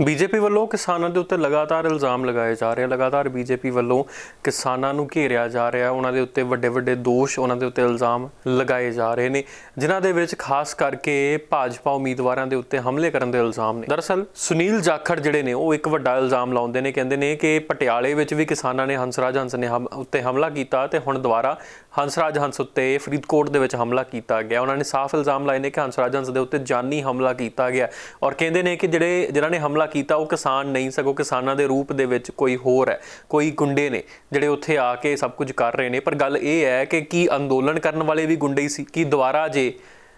BJP ਵੱਲੋਂ ਕਿਸਾਨਾਂ ਦੇ ਉੱਤੇ ਲਗਾਤਾਰ ਇਲਜ਼ਾਮ ਲਗਾਏ ਜਾ ਰਹੇ ਆ। ਲਗਾਤਾਰ ਬੀਜੇਪੀ ਵੱਲੋਂ ਕਿਸਾਨਾਂ ਨੂੰ ਘੇਰਿਆ ਜਾ ਰਿਹਾ, ਉਹਨਾਂ ਦੇ ਉੱਤੇ ਵੱਡੇ ਵੱਡੇ ਦੋਸ਼, ਉਹਨਾਂ ਦੇ ਉੱਤੇ ਇਲਜ਼ਾਮ ਲਗਾਏ ਜਾ ਰਹੇ ਨੇ, ਜਿਨ੍ਹਾਂ ਦੇ ਵਿੱਚ ਖਾਸ ਕਰਕੇ ਭਾਜਪਾ ਉਮੀਦਵਾਰਾਂ ਦੇ ਉੱਤੇ ਹਮਲੇ ਕਰਨ ਦੇ ਇਲਜ਼ਾਮ ਨੇ। ਦਰਅਸਲ, ਸੁਨੀਲ ਜਾਖੜ ਜਿਹੜੇ ਨੇ, ਉਹ ਇੱਕ ਵੱਡਾ ਇਲਜ਼ਾਮ ਲਾਉਂਦੇ ਨੇ, ਕਹਿੰਦੇ ਨੇ ਕਿ ਪਟਿਆਲੇ ਵਿੱਚ ਵੀ ਕਿਸਾਨਾਂ ਨੇ ਹੰਸਰਾਜ ਹੰਸ ਨੇ ਹਮ- ਉੱਤੇ ਹਮਲਾ ਕੀਤਾ ਤੇ ਹੁਣ ਦੁਬਾਰਾ ਹੰਸਰਾਜ ਹੰਸ ਉੱਤੇ ਫਰੀਦਕੋਟ ਦੇ ਵਿੱਚ ਹਮਲਾ ਕੀਤਾ ਗਿਆ। ਉਹਨਾਂ ਨੇ ਸਾਫ਼ ਇਲਜ਼ਾਮ ਲਾਏ ਨੇ ਕਿ ਹੰਸਰਾਜ ਹੰਸ ਦੇ ਉੱਤੇ ਜਾਨੀ ਹਮਲਾ ਕੀਤਾ ਗਿਆ। ਔਰ ਕਹਿੰਦੇ ਨੇ ਕਿ ਜਿਹੜੇ ਜਿਨ੍ਹਾਂ ਨੇ ਹਮਲਾ ਕੀਤਾ, ਉਹ ਕਿਸਾਨ ਨਹੀਂ ਸਗੋਂ ਕਿਸਾਨਾਂ ਦੇ ਰੂਪ ਦੇ ਵਿੱਚ ਕੋਈ ਹੋਰ ਹੈ, ਕੋਈ ਗੁੰਡੇ ਨੇ, ਜਿਹੜੇ ਉੱਥੇ ਆ ਕੇ ਸਭ ਕੁਝ ਕਰ ਰਹੇ ਨੇ। ਪਰ ਗੱਲ ਇਹ ਹੈ ਕਿ ਕੀ ਅੰਦੋਲਨ ਕਰਨ ਵਾਲੇ ਵੀ ਗੁੰਡੇ ਸੀ? ਕੀ ਦੁਬਾਰਾ ਜੇ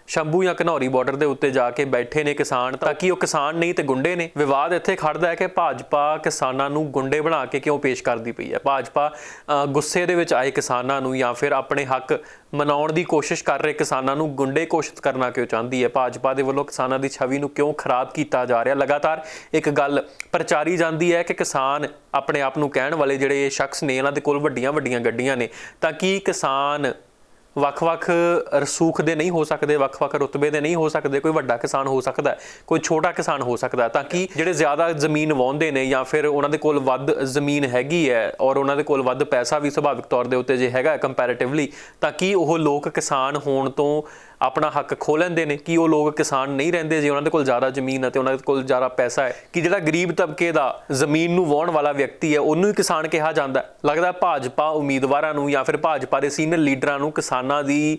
ਸ਼ੰਭੂ ਜਾਂ ਘਨੌਰੀ ਬਾਰਡਰ ਦੇ ਉੱਤੇ ਜਾ ਕੇ ਬੈਠੇ ਨੇ ਕਿਸਾਨ, ਤਾਂ ਕਿ ਉਹ ਕਿਸਾਨ ਨਹੀਂ ਤੇ ਗੁੰਡੇ ਨੇ? ਵਿਵਾਦ ਇੱਥੇ ਖੜਦਾ ਹੈ ਕਿ ਭਾਜਪਾ ਕਿਸਾਨਾਂ ਨੂੰ ਗੁੰਡੇ ਬਣਾ ਕੇ ਕਿਉਂ ਪੇਸ਼ ਕਰਦੀ ਪਈ ਹੈ? ਭਾਜਪਾ ਗੁੱਸੇ ਦੇ ਵਿੱਚ ਆਏ ਕਿਸਾਨਾਂ ਨੂੰ ਜਾਂ ਫਿਰ ਆਪਣੇ ਹੱਕ ਮਨਾਉਣ ਦੀ ਕੋਸ਼ਿਸ਼ ਕਰ ਰਹੇ ਕਿਸਾਨਾਂ ਨੂੰ ਗੁੰਡੇ ਘੋਸ਼ਿਤ ਕਰਨਾ ਕਿਉਂ ਚਾਹੁੰਦੀ ਹੈ? ਭਾਜਪਾ ਦੇ ਵੱਲੋਂ ਕਿਸਾਨਾਂ ਦੀ ਛਵੀ ਨੂੰ ਕਿਉਂ ਖਰਾਬ ਕੀਤਾ ਜਾ ਰਿਹਾ? ਲਗਾਤਾਰ ਇੱਕ ਗੱਲ ਪ੍ਰਚਾਰੀ ਜਾਂਦੀ ਹੈ ਕਿ ਕਿਸਾਨ ਆਪਣੇ ਆਪ ਨੂੰ ਕਹਿਣ ਵਾਲੇ ਜਿਹੜੇ ਸ਼ਖਸ ਨੇ, ਇਹਨਾਂ ਦੇ ਕੋਲ ਵੱਡੀਆਂ ਵੱਡੀਆਂ ਗੱਡੀਆਂ ਨੇ। ਤਾਂ ਕੀ ਕਿਸਾਨ ਵੱਖ-ਵੱਖ ਰਸੂਖ ਦੇ ਨਹੀਂ ਹੋ ਸਕਦੇ, ਵੱਖ-ਵੱਖ ਰੁਤਬੇ ਦੇ ਨਹੀਂ ਹੋ ਸਕਦੇ, ਕੋਈ ਵੱਡਾ ਕਿਸਾਨ ਹੋ ਸਕਦਾ ਕੋਈ ਛੋਟਾ ਕਿਸਾਨ ਹੋ ਸਕਦਾ ਤਾਂ ਕਿ ਜਿਹੜੇ ਜ਼ਿਆਦਾ ਜ਼ਮੀਨ ਵਾਹੁੰਦੇ ਨੇ ਜਾਂ ਫਿਰ ਉਹਨਾਂ ਦੇ ਕੋਲ ਵੱਧ ਜ਼ਮੀਨ ਹੈਗੀ ਹੈ ਔਰ ਉਹਨਾਂ ਦੇ ਕੋਲ ਵੱਧ ਪੈਸਾ ਵੀ ਸੁਭਾਵਿਕ ਤੌਰ ਦੇ ਉੱਤੇ ਜੇ ਹੈਗਾ ਕੰਪੈਰੀਟਿਵਲੀ ਤਾਂ ਕਿ ਉਹ ਲੋਕ ਕਿਸਾਨ ਹੋਣ ਤੋਂ ਆਪਣਾ ਹੱਕ ਖੋਹ ਲੈਂਦੇ ਨੇ, ਕਿ ਉਹ ਲੋਕ ਕਿਸਾਨ ਨਹੀਂ ਰਹਿੰਦੇ ਜੇ ਉਹਨਾਂ ਦੇ ਕੋਲ ਜ਼ਿਆਦਾ ਜ਼ਮੀਨ ਹੈ ਤੇ ਉਹਨਾਂ ਦੇ ਕੋਲ ਜ਼ਿਆਦਾ ਪੈਸਾ ਹੈ? ਕਿ ਜਿਹੜਾ ਗਰੀਬ ਤਬਕੇ ਦਾ ਜ਼ਮੀਨ ਨੂੰ ਵਾਹਣ ਵਾਲਾ ਵਿਅਕਤੀ ਹੈ, ਉਹਨੂੰ ਹੀ ਕਿਸਾਨ ਕਿਹਾ ਜਾਂਦਾ ਲੱਗਦਾ ਭਾਜਪਾ ਉਮੀਦਵਾਰਾਂ ਨੂੰ ਜਾਂ ਫਿਰ ਭਾਜਪਾ ਦੇ ਸੀਨੀਅਰ ਲੀਡਰਾਂ ਨੂੰ ਕਿਸਾਨਾਂ ਦੀ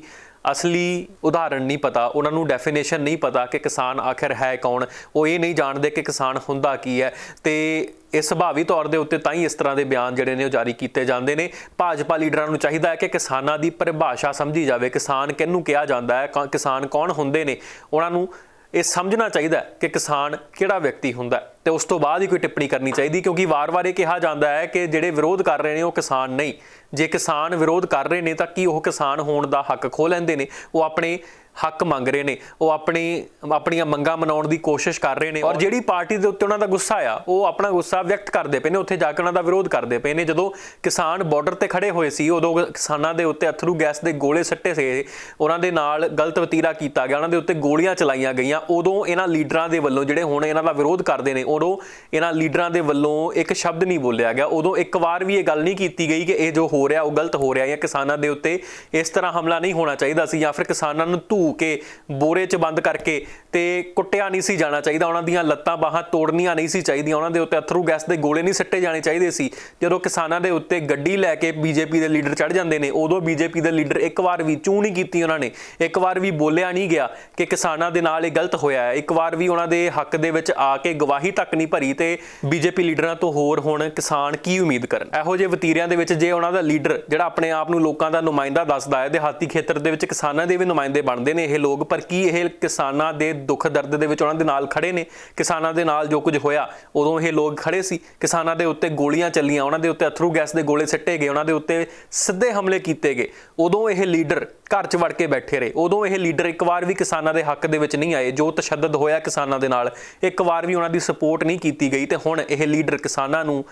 ਅਸਲੀ ਉਦਾਹਰਣ ਨਹੀਂ ਪਤਾ, ਉਹਨਾਂ ਨੂੰ ਡੈਫੀਨੇਸ਼ਨ ਨਹੀਂ ਪਤਾ ਕਿ ਕਿਸਾਨ ਆਖਿਰ ਹੈ ਕੌਣ। ਉਹ ਇਹ ਨਹੀਂ ਜਾਣਦੇ ਕਿ ਕਿਸਾਨ ਹੁੰਦਾ ਕੀ ਹੈ। ਤੇ ਇਹ ਸੁਭਾਵੀ ਤੌਰ ਦੇ ਉੱਤੇ ਤਾਂ ਹੀ ਇਸ ਤਰ੍ਹਾਂ ਦੇ ਬਿਆਨ ਜਿਹੜੇ ਨੇ ਉਹ ਜਾਰੀ ਕੀਤੇ ਜਾਂਦੇ ਨੇ। ਭਾਜਪਾ ਲੀਡਰਾਂ ਨੂੰ ਚਾਹੀਦਾ ਹੈ ਕਿ ਕਿਸਾਨਾਂ ਦੀ ਪਰਿਭਾਸ਼ਾ ਸਮਝੀ ਜਾਵੇ। ਕਿਸਾਨ ਕਿਹਨੂੰ ਕਿਹਾ ਜਾਂਦਾ ਹੈ, ਕ- ਕਿਸਾਨ ਕੌਣ ਹੁੰਦੇ ਨੇ? ਉਹਨਾਂ ਨੂੰ ਇਹ ਸਮਝਣਾ ਚਾਹੀਦਾ ਕਿ ਕਿਸਾਨ ਕਿਹੜਾ ਵਿਅਕਤੀ ਹੁੰਦਾ ਹੈ। ਤੇ ਉਸ ਤੋਂ ਬਾਅਦ ਹੀ ਕੋਈ ਟਿੱਪਣੀ ਕਰਨੀ ਚਾਹੀਦੀ, ਕਿਉਂਕਿ ਵਾਰ-ਵਾਰ ਇਹ ਕਿਹਾ ਜਾਂਦਾ ਹੈ ਕਿ ਜਿਹੜੇ ਵਿਰੋਧ ਕਰ ਰਹੇ ਨੇ ਉਹ ਕਿਸਾਨ ਨਹੀਂ। ਜੇ ਕਿਸਾਨ ਵਿਰੋਧ ਕਰ ਰਹੇ ਨੇ ਤਾਂ ਕੀ ਉਹ ਕਿਸਾਨ ਹੋਣ ਦਾ ਹੱਕ ਖੋਹ ਲੈਂਦੇ ਨੇ? ਉਹ ਆਪਣੇ ਹੱਕ ਮੰਗ ਰਹੇ ਨੇ, ਉਹ ਆਪਣੀ, ਆਪਣੀਆਂ ਮੰਗਾਂ ਮਨਾਉਣ ਦੀ ਕੋਸ਼ਿਸ਼ ਕਰ ਰਹੇ ਨੇ ਔਰ ਜਿਹੜੀ ਪਾਰਟੀ ਦੇ ਉੱਤੇ ਉਹਨਾਂ ਦਾ ਗੁੱਸਾ ਆ, ਉਹ ਆਪਣਾ ਗੁੱਸਾ ਵਿਅਕਤ ਕਰਦੇ ਪਏ ਨੇ, ਉੱਥੇ ਜਾ ਕੇ ਉਹਨਾਂ ਦਾ ਵਿਰੋਧ ਕਰਦੇ ਪਏ ਨੇ। ਜਦੋਂ ਕਿਸਾਨ ਬਾਰਡਰ ਤੇ ਖੜੇ ਹੋਏ ਸੀ, ਉਦੋਂ ਕਿਸਾਨਾਂ ਦੇ ਉੱਤੇ ਅਥਰੂ ਗੈਸ ਦੇ ਗੋਲੇ ਸੱਟੇ ਸੀ, ਉਹਨਾਂ ਦੇ ਨਾਲ ਗਲਤ ਵਤੀਰਾ ਕੀਤਾ ਗਿਆ, ਉਹਨਾਂ ਦੇ ਉੱਤੇ ਗੋਲੀਆਂ ਚਲਾਈਆਂ ਗਈਆਂ, ਉਦੋਂ ਇਹਨਾਂ ਲੀਡਰਾਂ ਦੇ ਵੱਲੋਂ ਜਿਹੜੇ ਹੁਣ ਇਹਨਾਂ ਦਾ ਵਿਰੋਧ ਕਰਦੇ ਨੇ ਉਦੋਂ ਇਹਨਾਂ ਲੀਡਰਾਂ ਦੇ ਵੱਲੋਂ ਇੱਕ ਸ਼ਬਦ ਨਹੀਂ ਬੋਲਿਆ ਗਿਆ। ਉਦੋਂ ਇੱਕ ਵਾਰ ਵੀ ਇਹ ਗੱਲ ਨਹੀਂ ਕੀਤੀ ਗਈ ਕਿ ਇਹ ਜੋ ਹੋ ਰਿਹਾ, ਉਹ ਗਲਤ ਹੋ ਰਿਹਾ ਜਾਂ ਕਿਸਾਨਾਂ ਦੇ ਉੱਤੇ ਇਸ ਤਰ੍ਹਾਂ ਹਮਲਾ ਨਹੀਂ ਹੋਣਾ ਚਾਹੀਦਾ ਸੀ ਜਾਂ ਫਿਰ ਕਿਸਾਨਾਂ ਨੂੰ ਧੂ ਕੇ ਬੋਰੇ 'ਚ ਬੰਦ ਕਰਕੇ ਤੇ ਕੁੱਟਿਆ ਨਹੀਂ ਸੀ ਜਾਣਾ ਚਾਹੀਦਾ। ਉਹਨਾਂ ਦੀਆਂ ਲੱਤਾਂ ਬਾਹਾਂ ਤੋੜਨੀਆਂ ਨਹੀਂ ਸੀ ਚਾਹੀਦੀਆਂ। ਉਹਨਾਂ ਦੇ ਉੱਤੇ ਅਥਰੂ ਗੈਸ ਦੇ ਗੋਲੇ ਨਹੀਂ ਸਿੱਟੇ ਜਾਣੇ ਚਾਹੀਦੇ ਸੀ। ਜਦੋਂ ਕਿਸਾਨਾਂ ਦੇ ਉੱਤੇ ਗੱਡੀ ਲੈ ਕੇ ਬੀਜੇਪੀ ਦੇ ਲੀਡਰ ਚੜ ਜਾਂਦੇ ਨੇ, ਉਦੋਂ ਬੀਜੇਪੀ ਦੇ ਲੀਡਰ ਇੱਕ ਵਾਰ ਵੀ ਚੂੰ ਨਹੀਂ ਕੀਤੀ ਉਹਨਾਂ ਨੇ। ਇੱਕ ਵਾਰ ਵੀ ਬੋਲਿਆ ਨਹੀਂ ਗਿਆ ਕਿ ਕਿਸਾਨਾਂ ਦੇ ਨਾਲ ਇਹ ਗਲਤ ਹੋਇਆ ਹੈ। ਇੱਕ ਵਾਰ ਵੀ ਉਹਨਾਂ ਦੇ ਹੱਕ ਦੇ ਵਿੱਚ ਆ ਕੇ ਗਵਾਹੀ ਤੱਕ ਨਹੀਂ ਭਰੀ ਤੇ ਬੀਜੇਪੀ ਲੀਡਰਾਂ ਤੋਂ ਹੋਰ ਹੁਣ ਕਿਸਾਨ ਕੀ ਉਮੀਦ ਕਰਨ? ਇਹੋ ਜਿਹੇ ਵਤੀਰਿਆਂ ਦੇ ਵਿੱਚ ਜੇ ਉਹਨਾਂ ਦਾ ਲੀਡਰ ਜਿਹੜਾ ਆਪਣੇ ਆਪ ਨੂੰ ਲੋਕਾਂ ਦਾ ਨੁਮਾਇੰਦਾ ਦੱਸਦਾ ਹੈ, ਦਿਹਾਤੀ ਖੇਤਰ ਦੇ ਵਿੱਚ ਕਿਸਾਨਾਂ ਦੇ ਵੀ ਨੁਮਾਇੰਦੇ ਬਣਦੇ ਨੇ ਇਹ ਲੋਕ, ਪਰ ਕੀ ਇਹ ਕਿਸਾਨਾਂ ਦੇ ਦੁੱਖ ਦਰਦ ਦੇ ਵਿੱਚ ਉਹਨਾਂ ਦੇ ਨਾਲ ਖੜੇ ਨੇ? ਕਿਸਾਨਾਂ ਦੇ ਨਾਲ ਜੋ ਕੁਝ ਹੋਇਆ, ਉਦੋਂ ਇਹ ਲੋਕ ਖੜੇ ਸੀ। ਕਿਸਾਨਾਂ ਦੇ ਉੱਤੇ ਗੋਲੀਆਂ ਚੱਲੀਆਂ, ਉਹਨਾਂ ਦੇ ਉੱਤੇ ਅਥਰੂ ਗੈਸ ਦੇ ਗੋਲੇ ਸਿੱਟੇ ਗਏ, ਉਹਨਾਂ ਦੇ ਉੱਤੇ ਸਿੱਧੇ ਹਮਲੇ ਕੀਤੇ ਗਏ। ਉਦੋਂ ਇਹ ਲੀਡਰ ਘਰ 'ਚ ਵੜ ਕੇ ਬੈਠੇ ਰਹੇ। ਉਦੋਂ ਇਹ ਲੀਡਰ ਇੱਕ ਵਾਰ ਵੀ ਕਿਸਾਨਾਂ ਦੇ ਹੱਕ ਦੇ ਵਿੱਚ ਨਹੀਂ ਆਏ। ਜੋ ਤਸ਼ੱਦਦ ਹੋਇਆ ਕਿਸਾਨਾਂ ਦੇ ਨਾਲ, ਇੱਕ ਵਾਰ ਵੀ ਉਹਨਾਂ ਦੀ ਸਪੋਰਟ ਨਹੀਂ ਕੀਤੀ ਗਈ ਤੇ ਹੁਣ ਇਹ ਲੀਡਰ ਕਿਸਾਨਾਂ ਨੂੰ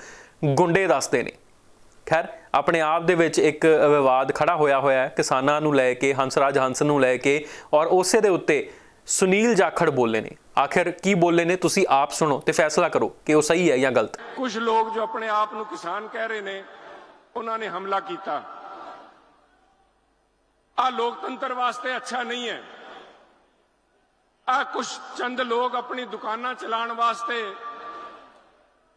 ਗੁੰਡੇ ਦੱਸਦੇ ਨੇ। ਖੈਰ, ਆਪਣੇ ਆਪ ਦੇ ਵਿੱਚ ਇੱਕ ਵਿਵਾਦ ਖੜਾ ਹੋਇਆ ਹੋਇਆ ਹੈ। ਕਿਸਾਨਾਂ ਨੂੰ ਲੈ ਕੇ, ਹੰਸਰਾਜ ਹੰਸ ਨੂੰ ਲੈ ਕੇ ਔਰ ਉਸੇ ਦੇ ਉੱਤੇ ਸੁਨੀਲ ਜਾਖੜ ਬੋਲੇ ਨੇ। ਆਖਿਰ ਕੀ ਬੋਲੇ ਨੇ, ਤੁਸੀਂ ਆਪ ਸੁਣੋ ਤੇ ਫੈਸਲਾ ਕਰੋ ਕਿ ਉਹ ਸਹੀ ਹੈ ਜਾਂ ਗਲਤ। ਕੁਝ ਲੋਕ ਜੋ ਆਪਣੇ ਆਪ ਨੂੰ ਕਿਸਾਨ ਕਹਿ ਰਹੇ ਨੇ, ਉਹਨਾਂ ਨੇ ਹਮਲਾ ਕੀਤਾ। ਆ ਲੋਕਤੰਤਰ ਵਾਸਤੇ ਅੱਛਾ ਨਹੀਂ ਹੈ। ਆ ਕੁਝ ਚੰਦ ਲੋਕ ਆਪਣੀ ਦੁਕਾਨਾਂ ਚਲਾਉਣ ਵਾਸਤੇ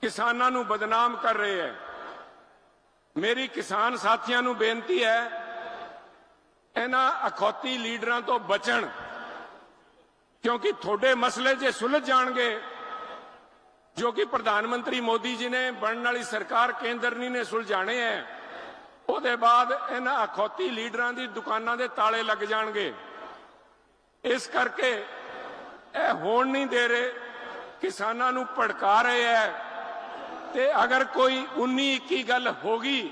ਕਿਸਾਨਾਂ ਨੂੰ ਬਦਨਾਮ ਕਰ ਰਹੇ ਹੈ। ਮੇਰੀ ਕਿਸਾਨ ਸਾਥੀਆਂ ਨੂੰ ਬੇਨਤੀ ਹੈ, ਇਹਨਾਂ ਅਖੌਤੀ ਲੀਡਰਾਂ ਤੋਂ ਬਚਣ, ਕਿਉਂਕਿ ਤੁਹਾਡੇ ਮਸਲੇ ਜੇ ਸੁਲਝ ਜਾਣਗੇ, ਜੋ ਕਿ ਪ੍ਰਧਾਨ ਮੰਤਰੀ ਮੋਦੀ ਜੀ ਨੇ ਬਣਨ ਵਾਲੀ ਸਰਕਾਰ ਕੇਂਦਰਨੀ ਨੇ ਸੁਲਝਾਣੇ ਹੈ ਉਹਦੇ ਬਾਅਦ ਇਹਨਾਂ ਅਖੌਤੀ ਲੀਡਰਾਂ ਦੀ ਦੁਕਾਨਾਂ ਦੇ ਤਾਲੇ ਲੱਗ ਜਾਣਗੇ। ਇਸ ਕਰਕੇ ਇਹ ਹੋਣ ਨਹੀਂ ਦੇ ਰਹੇ, ਕਿਸਾਨਾਂ ਨੂੰ ਭੜਕਾ ਰਹੇ ਹੈ। ਤੇ ਅਗਰ ਕੋਈ 19 21 ਗੱਲ ਹੋ ਹੋਗੀ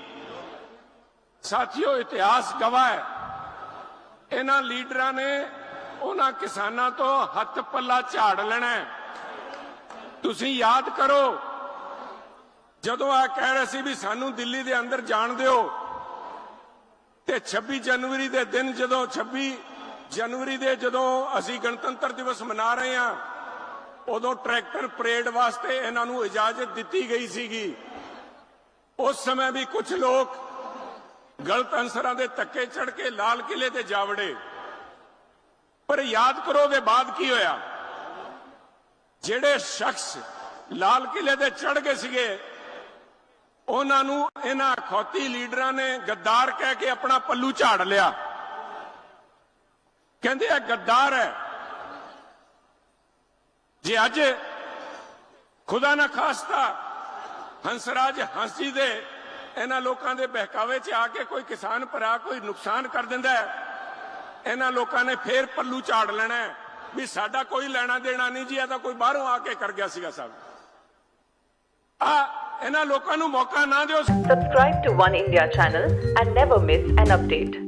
ਸਾਥੀਓ ਇਤਿਹਾਸ ਗਵਾਹ ਹੈ। ਇਹਨਾਂ ਲੀਡਰਾਂ ਨੇ ਉਹਨਾਂ ਕਿਸਾਨਾਂ ਤੋਂ ਹੱਥ ਪੱਲਾ ਝਾੜ ਲੈਣਾ ਤੁਸੀਂ ਯਾਦ ਕਰੋ, ਜਦੋਂ ਆ ਕਹਿ ਰਹੇ ਸੀ ਵੀ ਸਾਨੂੰ ਦਿੱਲੀ ਦੇ ਅੰਦਰ ਜਾਣ ਦਿਓ ਤੇ 26 ਜਨਵਰੀ ਦੇ ਦਿਨ ਜਦੋਂ 26 ਜਨਵਰੀ ਦੇ ਜਦੋਂ ਅਸੀਂ ਗਣਤੰਤਰ ਦਿਵਸ ਮਨਾ ਰਹੇ ਹਾਂ, ਉਦੋਂ ਟਰੈਕਟਰ ਪਰੇਡ ਵਾਸਤੇ ਇਹਨਾਂ ਨੂੰ ਇਜਾਜ਼ਤ ਦਿੱਤੀ ਗਈ ਸੀਗੀ। ਉਸ ਸਮੇਂ ਵੀ ਕੁਝ ਲੋਕ ਗਲਤ ਅੰਸਰਾਂ ਦੇ ਧੱਕੇ ਚੜ ਕੇ ਲਾਲ ਕਿਲੇ ਤੇ ਜਾਵੜੇ ਪਰ ਯਾਦ ਕਰੋ ਉਹਦੇ ਬਾਅਦ ਕੀ ਹੋਇਆ? ਜਿਹੜੇ ਸ਼ਖਸ ਲਾਲ ਕਿਲੇ ਤੇ ਚੜ ਗਏ ਸੀਗੇ ਉਹਨਾਂ ਨੂੰ ਇਹਨਾਂ ਖੌਤੀ ਲੀਡਰਾਂ ਨੇ ਗੱਦਾਰ ਕਹਿ ਕੇ ਆਪਣਾ ਪੱਲੂ ਝਾੜ ਲਿਆ। ਕਹਿੰਦੇ ਇਹ ਗੱਦਾਰ ਹੈ। ਜੇ ਅੱਜ ਖੁਦਾ ਨਾ ਖਾਸਤਾ ਹੰਸਰਾਜ ਹੰਸੀ ਦੇ ਇਹਨਾਂ ਲੋਕਾਂ ਦੇ ਬਹਿਕਾਵੇ 'ਚ ਆ ਕੇ ਕੋਈ ਕਿਸਾਨ ਭਰਾ ਕੋਈ ਨੁਕਸਾਨ ਕਰ ਦਿੰਦਾ ਹੈ, ਇਹਨਾਂ ਲੋਕਾਂ ਨੇ ਫੇਰ ਪੱਲੂ ਝਾੜ ਲੈਣਾ ਵੀ ਸਾਡਾ ਕੋਈ ਲੈਣਾ ਦੇਣਾ ਨਹੀਂ ਜੀ, ਇਹ ਤਾਂ ਕੋਈ ਬਾਹਰੋਂ ਆ ਕੇ ਕਰ ਗਿਆ ਸੀਗਾ ਸਭ। ਆ એના લોકોનું મોકા ના દો subscribe to One India channel and never miss an update